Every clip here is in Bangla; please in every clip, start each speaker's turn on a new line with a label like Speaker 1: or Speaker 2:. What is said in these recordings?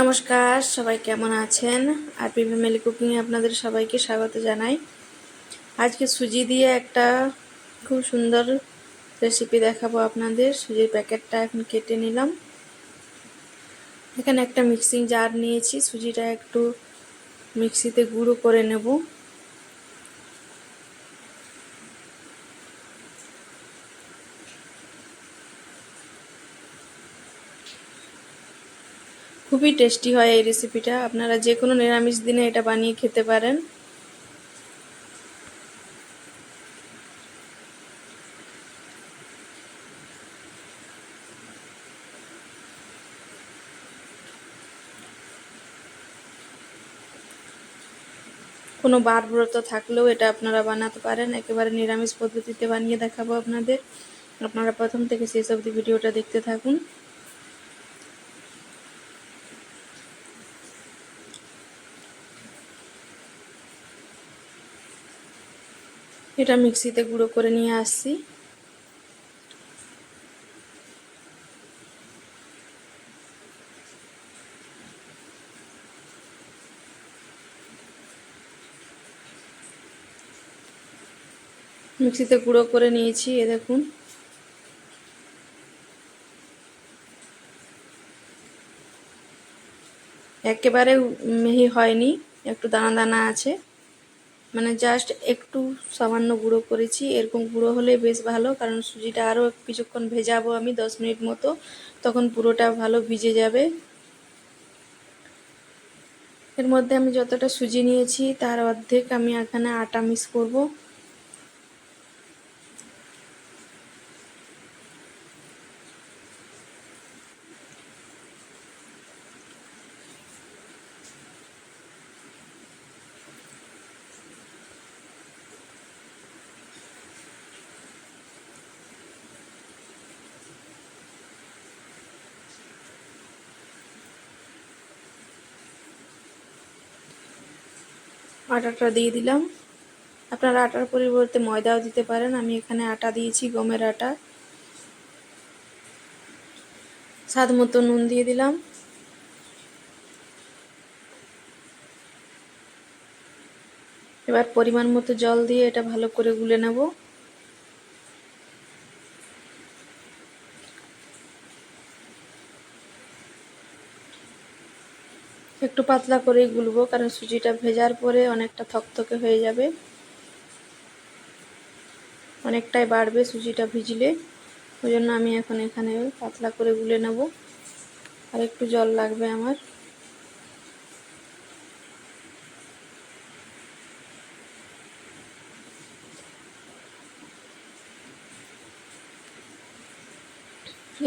Speaker 1: নমস্কার, সবাই কেমন আছেন? আর পি ফ্যামিলি কুকিংয়ে আপনাদের সবাইকে স্বাগত জানাই। আজকে সুজি দিয়ে একটা খুব সুন্দর রেসিপি দেখাবো আপনাদের। সুজির প্যাকেটটা এখন কেটে নিলাম। এখানে একটা মিক্সিং জার নিয়েছি। সুজিটা একটু মিক্সিতে গুঁড়ো করে নেব। খুবই টেস্টি হয় এই রেসিপিটা আপনারা যে কোনো নিরামিষ দিনে এটা বানিয়ে খেতে পারেন। কোনো বার ব্রত থাকলেও এটা আপনারা বানাতে পারেন। একেবারে নিরামিষ পদ্ধতিতে বানিয়ে দেখাবো আপনাদের। আপনারা প্রথম থেকে শেষ অবধি ভিডিওটা দেখতে থাকুন। এটা মিক্সিতে গুঁড়ো করে নিয়ে আসছি। মিক্সিতে গুঁড়ো করে নিয়েছি, এ দেখুন। একেবারে মিহি হয়নি, একটু দানা দানা আছে। মানে জাস্ট একটু সামান্য গুঁড়ো করেছি। এরকম গুঁড়ো হলে বেশ ভালো, কারণ সুজিটা আরও কিছুক্ষণ ভেজাবো আমি দশ মিনিট মতো, তখন পুরোটা ভালো ভিজে যাবে। এর মধ্যে আমি যতটা সুজি নিয়েছি, তার অর্ধেক আমি এখানে আটা মিক্স করব। আটাটা দিয়ে দিলাম। আপনারা আটার পরিবর্তে ময়দাও দিতে পারেন। আমি এখানে আটা দিয়েছি, গমের আটা। স্বাদ মতো নুন দিয়ে দিলাম। এবার পরিমাণ মতো জল দিয়ে এটা ভালো করে গুলে নেব। একটু পাতলা করেই গুলবো, কারণ সুজিটা ভেজার পরে অনেকটা থকথকে হয়ে যাবে। অনেকটাই বাড়বে সুজিটা ভিজলে ওই জন্য আমি এখন এখানে পাতলা করে গুলে নেব। আর একটু জল লাগবে আমার।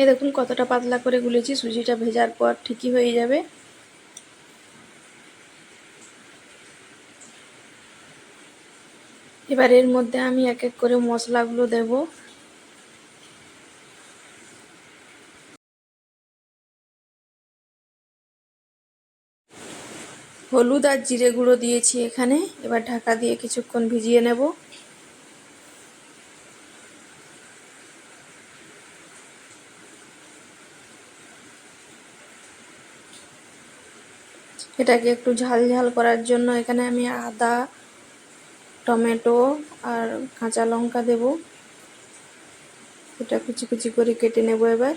Speaker 1: এ দেখুন কতটা পাতলা করে গুলেছি, সুজিটা ভেজার পর ঠিকই হয়ে যাবে। এবার এর মধ্যে আমি এক এক করে মশলাগুলো দেব। হলুদ আর জিরে গুঁড়ো দিয়েছি এখানে। এবার ঢাকা দিয়ে কিছুক্ষণ ভিজিয়ে নেব। এটাকে একটু ঝাল ঝাল করার জন্য এখানে আমি আদা টমেটো আর কাঁচা লঙ্কা দেব। এটা কুচি কুচি করে কেটে নেব এবার।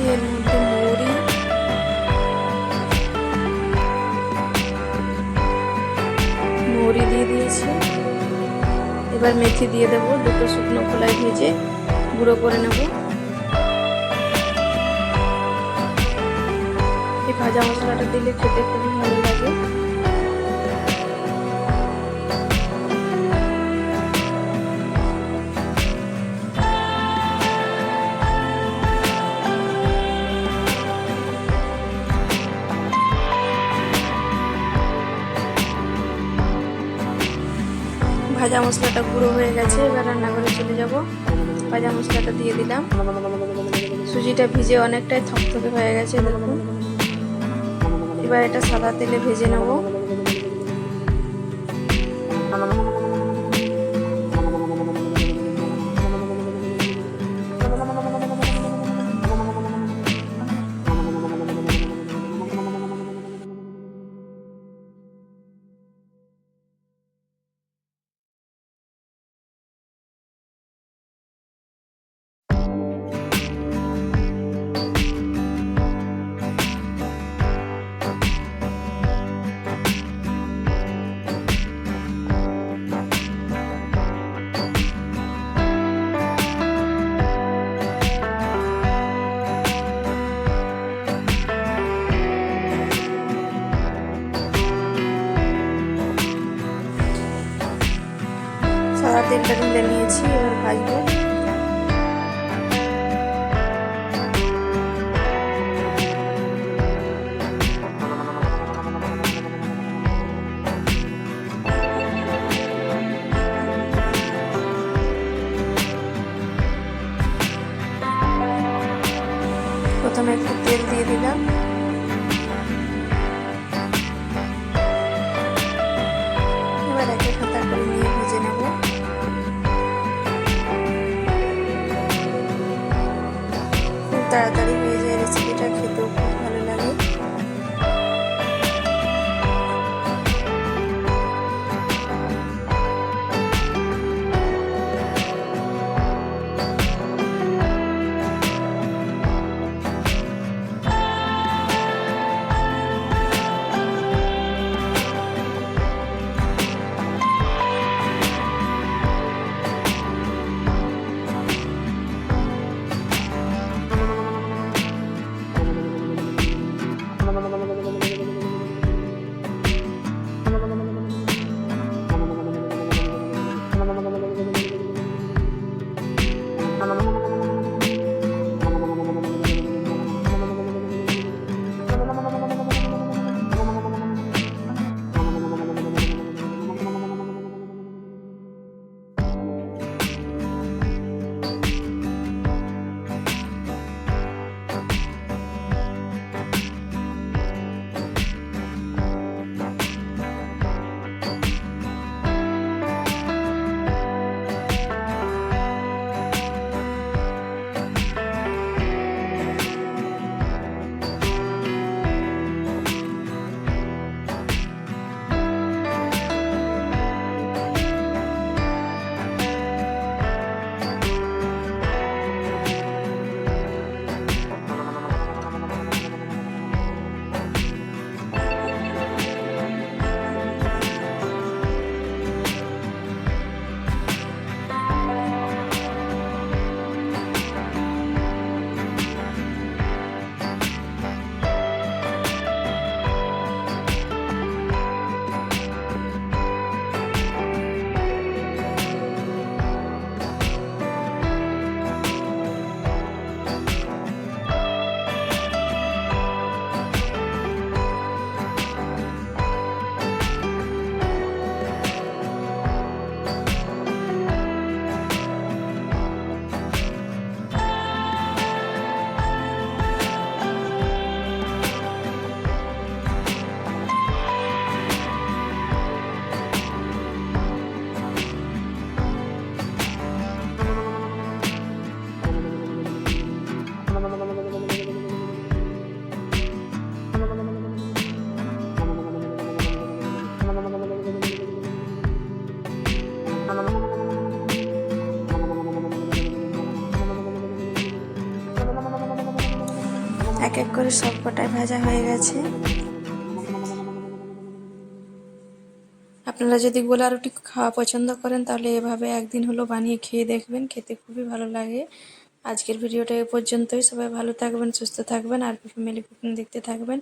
Speaker 1: দিয়েছি এর মধ্যে মৌরি মৌরি দিয়ে দিয়েছি। এবার মেথি দিয়ে দেবো, দুটো শুকনো খোলায় ভেজে গুঁড়ো করে নেব। এই ভাজা মশলাটা দিলে খেতে খুবই ভালো লাগে। ভাজা মশলাটা গুঁড়ো হয়ে গেছে, এবার রান্নাঘরে চলে যাব। পাজা মশলাটা দিয়ে দিলাম। সুজিটা ভিজে অনেকটাই থকথকে হয়ে গেছে এবার এটা সাদা তেলে ভেজে নেব। সাদা নিয়েছি এবার ভাজবো প্রথমে একটু তেল দিয়ে দিলাম। তাড়াতাড়ি হয়ে যায় রেসিপিটা খেতেও এক এক করে সব কটাই ভাজা হয়ে গেছে। আপনারা যদি গোলা রুটি খাওয়া পছন্দ করেন, তাহলে এভাবে একদিন হলো বানিয়ে খেয়ে দেখবেন, খেতে খুবই ভালো লাগে। আজকের ভিডিওটা এ পর্যন্তই। সবাই ভালো থাকবেন, সুস্থ থাকবেন, আর ফ্যামিলি কুকিং দেখতে থাকবেন।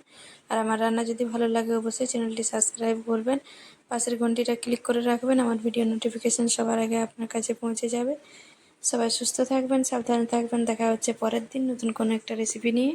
Speaker 1: আর আমার রান্না যদি ভালো লাগে, অবশ্যই চ্যানেলটি সাবস্ক্রাইব করবেন। পাশের ঘন্টিটা ক্লিক করে রাখবেন, আমার ভিডিও নোটিফিকেশান সবার আগে আপনার কাছে পৌঁছে যাবে। সবাই সুস্থ থাকবেন, সাবধানে থাকবেন। দেখা হচ্ছে পরের দিন নতুন কোনো একটা রেসিপি নিয়ে।